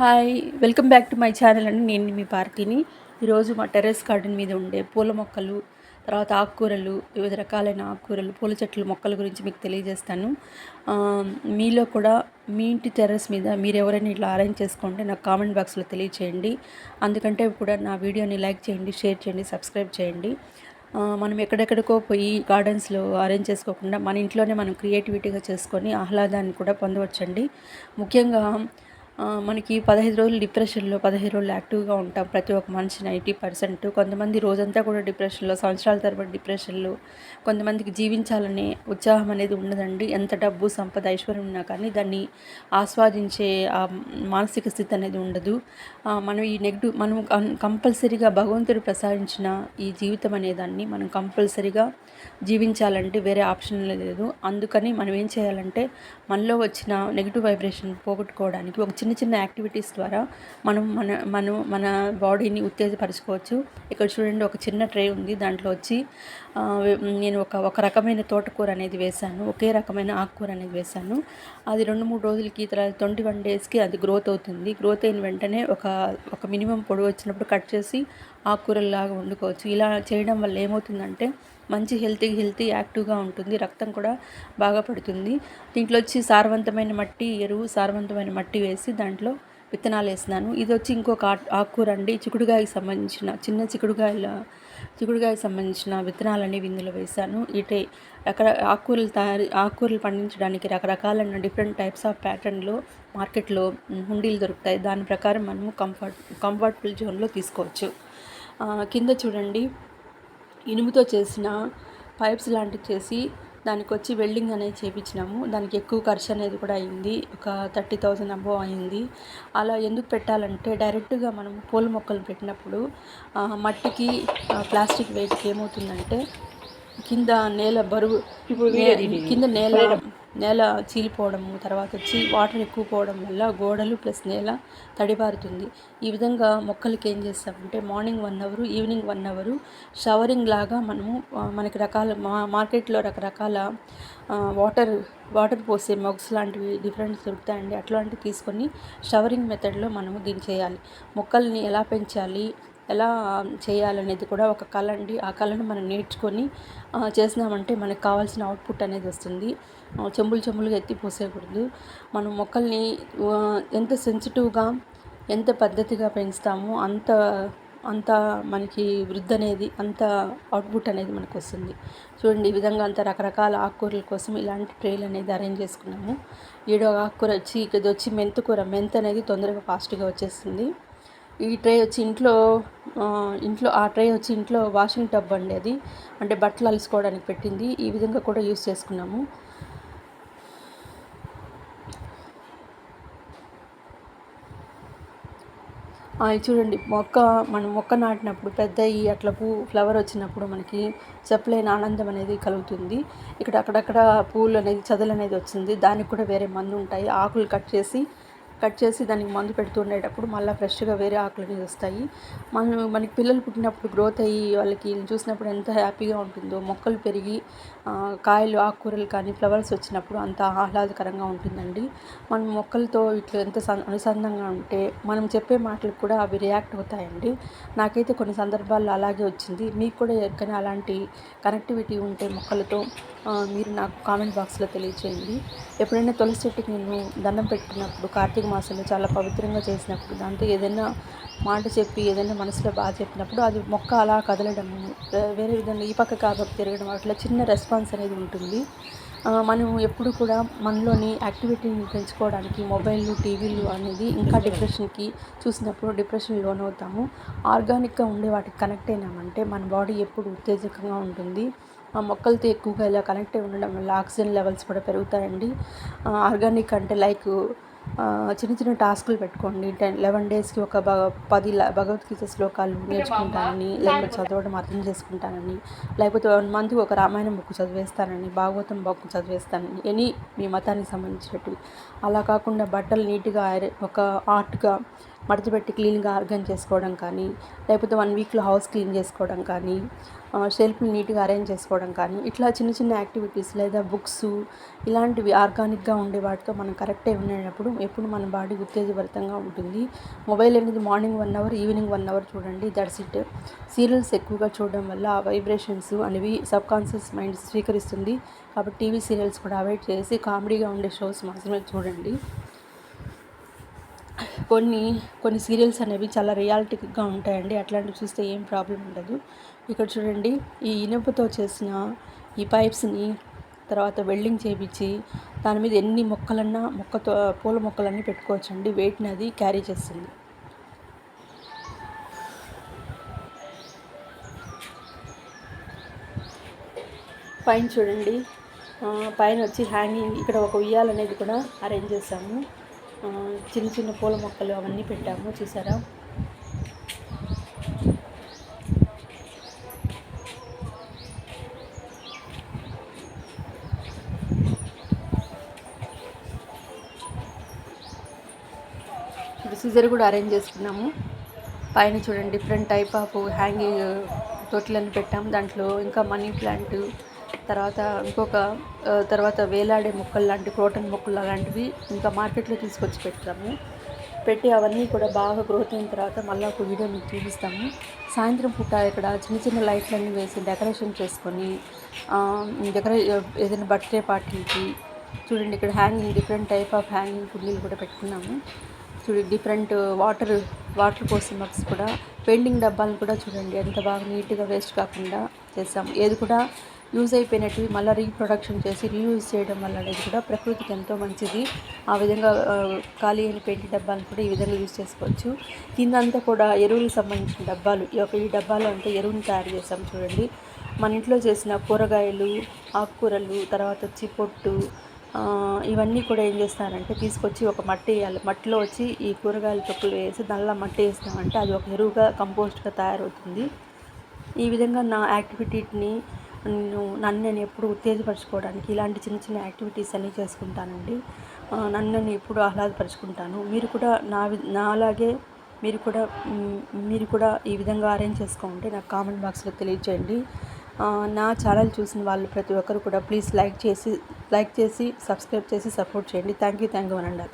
Hi welcome back to my channel అండి. నేను మీ పార్టీని ఈరోజు మా టెర్రస్ గార్డెన్ మీద ఉండే పూల మొక్కలు తర్వాత ఆకుకూరలు వివిధ రకాలైన ఆకుకూరలు పూల చెట్లు మొక్కల గురించి మీకు తెలియజేస్తాను. మీలో కూడా మీ ఇంటి టెర్రస్ మీద మీరు ఎవరైనా ఇట్లా అరేంజ్ చేసుకోండి నాకు కామెంట్ బాక్స్లో తెలియచేయండి. అందుకంటే కూడా నా వీడియోని లైక్ చేయండి షేర్ చేయండి సబ్స్క్రైబ్ చేయండి. మనం ఎక్కడెక్కడికో పోయి గార్డెన్స్లో అరేంజ్ చేసుకోకుండా మన ఇంట్లోనే మనం క్రియేటివిటీగా చేసుకొని ఆహ్లాదాన్ని కూడా పొందవచ్చండి. ముఖ్యంగా మనకి పదహైదు రోజులు డిప్రెషన్లో పదహైదు రోజులు యాక్టివ్గా ఉంటాం ప్రతి ఒక్క మనిషి నైంటీ పర్సెంట్ కొంతమంది రోజంతా కూడా డిప్రెషన్లో సంవత్సరాల తరబడి డిప్రెషన్లో. కొంతమందికి జీవించాలనే ఉత్సాహం అనేది ఉండదండి. ఎంత డబ్బు సంపద ఐశ్వర్యం ఉన్నా కానీ దాన్ని ఆస్వాదించే ఆ మానసిక స్థితి అనేది ఉండదు. మనం ఈ నెగిటివ్ మనం కంపల్సరీగా భగవంతుడు ప్రసాదించిన ఈ జీవితం అనేదాన్ని మనం కంపల్సరీగా జీవించాలంటే వేరే ఆప్షన్ లేదు. అందుకని మనం ఏం చేయాలంటే మనలో వచ్చిన నెగిటివ్ వైబ్రేషన్ పోగొట్టుకోవడానికి ఒక చిన్న చిన్న చిన్న యాక్టివిటీస్ ద్వారా మనం మన మనం మన బాడీని ఉత్తేజపరచుకోవచ్చు. ఇక్కడ చూడండి ఒక చిన్న ట్రే ఉంది. దాంట్లో వచ్చి నేను ఒక ఒక రకమైన తోటకూర అనేది వేశాను. ఒకే రకమైన ఆకుకూర అనేది వేశాను. అది రెండు మూడు రోజులకి తర్వాత ట్వంటీ వన్ డేస్కి అది గ్రోత్ అవుతుంది. గ్రోత్ అయిన వెంటనే ఒక ఒక మినిమం పొడవు వచ్చినప్పుడు కట్ చేసి ఆకుకూరలాగా వండుకోవచ్చు. ఇలా చేయడం వల్ల ఏమవుతుందంటే మంచి హెల్తీ హెల్తీ యాక్టివ్గా ఉంటుంది. రక్తం కూడా బాగా పడుతుంది. దీంట్లో వచ్చి సారవంతమైన మట్టి ఎరువు సారవంతమైన మట్టి వేసి దాంట్లో విత్తనాలు వేసినాను ఇది వచ్చి ఇంకొక ఆకుకూర అండి చిక్కుడుగాయకి సంబంధించిన చిన్న చిక్కుడుగాయల చిక్కుడుగాయకి సంబంధించిన విత్తనాలు అనేవి ఇందులో వేశాను. ఇటే రకర ఆకుకూరలు తయారు ఆకుకూరలు పండించడానికి రకరకాలైన డిఫరెంట్ టైప్స్ ఆఫ్ ప్యాటర్న్లో మార్కెట్లో హుండీలు దొరుకుతాయి. దాని ప్రకారం మనము కంఫర్ట్ కంఫర్టబుల్ జోన్లో తీసుకోవచ్చు. కింద చూడండి. ఇనుముతో చేసిన పైప్స్ లాంటివి చేసి దానికి వచ్చి వెల్డింగ్ అనేది చేపించినాము. దానికి ఎక్కువ ఖర్చు అనేది కూడా అయింది. ఒక థర్టీ థౌజండ్ అబోవ్ అయింది. అలా ఎందుకు పెట్టాలంటే డైరెక్ట్గా మనం పూల మొక్కలు పెట్టినప్పుడు మట్టికి ప్లాస్టిక్ వెయిట్కి ఏమవుతుందంటే కింద నేల బరువు కింద నేల నేల చీలిపోవడము తర్వాత వచ్చి వాటర్ ఎక్కువ పోవడం వల్ల గోడలు ప్లస్ నేల తడిబారుతుంది ఈ విధంగా మొక్కలకి ఏం చేస్తామంటే morning one hour evening one hour showering లాగా మనము మనకి రకాల మా మార్కెట్లో రకరకాల వాటర్ వాటర్ పోసే మగ్స్ లాంటివి డిఫరెంట్ దొరుకుతాయండి. అట్లాంటివి తీసుకొని షవరింగ్ మెథడ్లో మనము దీన్ని చేయాలి. మొక్కల్ని ఎలా పెంచాలి ఎలా చేయాలనేది కూడా ఒక కళ అండి ఆ కళను మనం నేర్చుకొని చేసినామంటే మనకు కావాల్సిన అవుట్పుట్ అనేది వస్తుంది. చెంబులు చెంబులుగా ఎత్తి పోసేయకూడదు. మనం మొక్కల్ని ఎంత సెన్సిటివ్గా ఎంత పద్ధతిగా పెంచుతామో అంత అంత మనకి వృద్ధి అనేది అంత అవుట్పుట్ అనేది మనకు వస్తుంది. చూడండి ఈ విధంగా అంత రకరకాల ఆకుకూరల కోసం ఇలాంటి ట్రేలు అనేది అరేంజ్ చేసుకున్నాము. ఏడో ఆకుకూర వచ్చి ఇది వచ్చి మెంతుకూర మెంత్ అనేది తొందరగా ఫాస్ట్గా వచ్చేస్తుంది. ఈ ట్రే వచ్చి ఇంట్లో ఇంట్లో ఆ ట్రే వచ్చి ఇంట్లో వాషింగ్ టబ్ అండి అది. అంటే బట్టలు అలుసుకోవడానికి పెట్టింది. ఈ విధంగా కూడా యూస్ చేసుకున్నాము. చూడండి మొక్క మనం మొక్క నాటినప్పుడు పెద్ద ఈ అట్లా పూ ఫ్లవర్ వచ్చినప్పుడు మనకి చెప్పలేని ఆనందం అనేది కలుగుతుంది. ఇక్కడ అక్కడక్కడ పూలు అనేది చదులు అనేది వచ్చింది. దానికి కూడా వేరే మందు ఉంటాయి. ఆకులు కట్ చేసి కట్ చేసి దానికి మందు పెడుతూ ఉండేటప్పుడు మళ్ళీ ఫ్రెష్గా వేరే ఆకులు వస్తాయి. మనం మనకి పిల్లలు పుట్టినప్పుడు గ్రోత్ అయ్యి వాళ్ళకి చూసినప్పుడు ఎంత హ్యాపీగా ఉంటుందో మొక్కలు పెరిగి కాయలు ఆకుకూరలు కానీ ఫ్లవర్స్ వచ్చినప్పుడు అంత ఆహ్లాదకరంగా ఉంటుందండి. మనం మొక్కలతో ఇట్లా ఎంత సం- ఉంటే మనం చెప్పే మాటలకు కూడా అవి రియాక్ట్ అవుతాయండి. నాకైతే కొన్ని సందర్భాల్లో అలాగే వచ్చింది. మీకు కూడా ఎక్కడైనా అలాంటి కనెక్టివిటీ ఉంటే మొక్కలతో మీరు నాకు కామెంట్ బాక్స్లో తెలియచేయండి. ఎప్పుడైనా తులసి చెట్టుకి నేను దండం పెట్టుకున్నప్పుడు కార్తీక మాసంలో చాలా పవిత్రంగా చేసినప్పుడు దాంతో ఏదైనా మాట చెప్పి ఏదైనా మనసులో బాగా చెప్పినప్పుడు అది మొక్క అలా కదలడం వేరే విధంగా ఈ పక్క కాబట్టి తిరగడం అట్లా చిన్న రెస్పాన్స్ అనేది ఉంటుంది. మనం ఎప్పుడు కూడా మనలోని యాక్టివిటీని పెంచుకోవడానికి మొబైల్లు టీవీలు అనేది ఇంకా డిప్రెషన్కి చూసినప్పుడు డిప్రెషన్ లోనవుతాము ఆర్గానిక్గా ఉండే వాటికి కనెక్ట్ అయినామంటే మన బాడీ ఎప్పుడు ఉత్తేజకంగా ఉంటుంది. ఆ మొక్కలతో ఎక్కువగా ఇలా కనెక్ట్ అయి ఉండడం వల్ల ఆక్సిజన్ లెవెల్స్ కూడా పెరుగుతాయండి. ఆర్గానిక్ అంటే లైక్ చిన్న చిన్న టాస్కులు పెట్టుకోండి. టెన్ లెవెన్ డేస్కి ఒక భగ పది ల- భగవద్గీత శ్లోకాలు నేర్చుకుంటానని లేకపోతే చదవడం అర్థం చేసుకుంటానని లేకపోతే వన్ మంత్కి ఒక రామాయణం బుక్ చదివేస్తానని భాగవతం బుక్ చదివేస్తానని ఎనీ మీ మతానికి సంబంధించినట్టు. అలా కాకుండా బట్టలు నీట్గా ఒక ఆర్ట్గా మడతపెట్టి క్లీన్గా ఆర్గన్ చేసుకోవడం కానీ లేకపోతే వన్ వీక్లో హౌస్ క్లీన్ చేసుకోవడం కానీ షెల్ఫ్ని నీట్గా అరేంజ్ చేసుకోవడం కానీ ఇట్లా చిన్న చిన్న యాక్టివిటీస్ లేదా బుక్స్ ఇలాంటివి ఆర్గానిక్గా ఉండే వాటితో మనం కరెక్టే ఉండేటప్పుడు ఎప్పుడు మన బాడీ ఉత్తేజభరితంగా ఉంటుంది. మొబైల్ అనేది morning one hour evening one hour చూడండి దట్స్ ఇట్ సీరియల్స్ ఎక్కువగా చూడడం వల్ల ఆ వైబ్రేషన్స్ అనేవి సబ్ కాన్షియస్ మైండ్ స్వీకరిస్తుంది. కాబట్టి టీవీ సీరియల్స్ కూడా అవాయిడ్ చేసి కామెడీగా ఉండే షోస్ మాత్రమే చూడండి. కొన్ని కొన్ని సీరియల్స్ అనేవి చాలా రియాలిటీగా ఉంటాయండి. అట్లాంటివి చూస్తే ఏం ప్రాబ్లం ఉండదు. ఇక్కడ చూడండి ఈ ఇనుపతో చేసిన ఈ పైప్స్ని తర్వాత వెల్డింగ్ చేయించి దాని మీద ఎన్ని మొక్కలన్నా మొక్కతో పూల మొక్కలన్నీ పెట్టుకోవచ్చండి. వెయిట్ని అది క్యారీ చేస్తుంది. పైన చూడండి పైన వచ్చి హ్యాంగింగ్ ఇక్కడ ఒక ఉయ్యాలనేది కూడా అరేంజ్ చేసాము చిన్న చిన్న పూల మొక్కలు అవన్నీ పెట్టాము చూసారా? సీజర్ కూడా అరేంజ్ చేసుకున్నాము. పైన చూడండి డిఫరెంట్ టైప్ ఆఫ్ హ్యాంగింగ్ తొట్లని పెట్టాము. దాంట్లో ఇంకా మనీ ప్లాంట్ తర్వాత ఇంకొక తర్వాత వేలాడే మొక్కలు లాంటి క్రోటన్ మొక్కలు అలాంటివి ఇంకా మార్కెట్లో తీసుకొచ్చి పెట్టాము పెట్టి అవన్నీ కూడా బాగా గ్రోత్ అయిన తర్వాత మళ్ళీ ఒక వీడియో మీకు చూపిస్తాము. సాయంత్రం పూట ఇక్కడ చిన్న చిన్న లైట్లన్నీ వేసి డెకరేషన్ చేసుకొని డెకరే ఏదైనా బర్త్డే పార్టీకి చూడండి ఇక్కడ hanging different type of hanging కుండీలు కూడా పెట్టుకున్నాము. చూడండి డిఫరెంట్ వాటర్ వాటర్ పోసే మగ్స్ కూడా పెయింటింగ్ డబ్బాలను కూడా చూడండి ఎంత బాగా నీట్గా వేస్ట్ కాకుండా చేసాము. ఏది కూడా యూజ్ అయిపోయినట్టు మళ్ళీ రీప్రొడక్షన్ చేసి రీయూజ్ చేయడం వల్ల అనేది కూడా ప్రకృతికి ఎంతో మంచిది. ఆ విధంగా ఖాళీ అయిన పెయింట్ డబ్బాలను కూడా ఈ విధంగా యూజ్ చేసుకోవచ్చు. కింద అంతా కూడా ఎరువులకు సంబంధించిన డబ్బాలు ఈ యొక్క ఈ డబ్బాలో అంతా ఎరువుని తయారు చేస్తాం చూడండి. మన ఇంట్లో చేసిన కూరగాయలు ఆకుకూరలు తర్వాత వచ్చి పొట్టు ఇవన్నీ కూడా ఏం చేస్తారంటే తీసుకొచ్చి ఒక మట్టి వేయాలి. మట్టిలో వచ్చి ఈ కూరగాయల తొక్కులు వేసి దానిలో మట్టి వేస్తామంటే అది ఒక ఎరువుగా కంపోస్ట్గా తయారవుతుంది. ఈ విధంగా నా యాక్టివిటీని నన్ను నేను ఎప్పుడు ఉత్తేజపరచుకోవడానికి ఇలాంటి చిన్న చిన్న యాక్టివిటీస్ అన్నీ చేసుకుంటానండి. నన్ను నేను ఎప్పుడు ఆహ్లాదపరుచుకుంటాను. మీరు కూడా నా నాలాగే మీరు కూడా మీరు కూడా ఈ విధంగా అరేంజ్ చేసుకోండి నాకు కామెంట్ బాక్స్లో తెలియజేయండి నా ఛానల్ చూసిన వాళ్ళు ప్రతి ఒక్కరు కూడా ప్లీజ్ లైక్ చేసి లైక్ చేసి సబ్స్క్రైబ్ చేసి సపోర్ట్ చేయండి. థ్యాంక్ యూ థ్యాంక్ యూ అనండి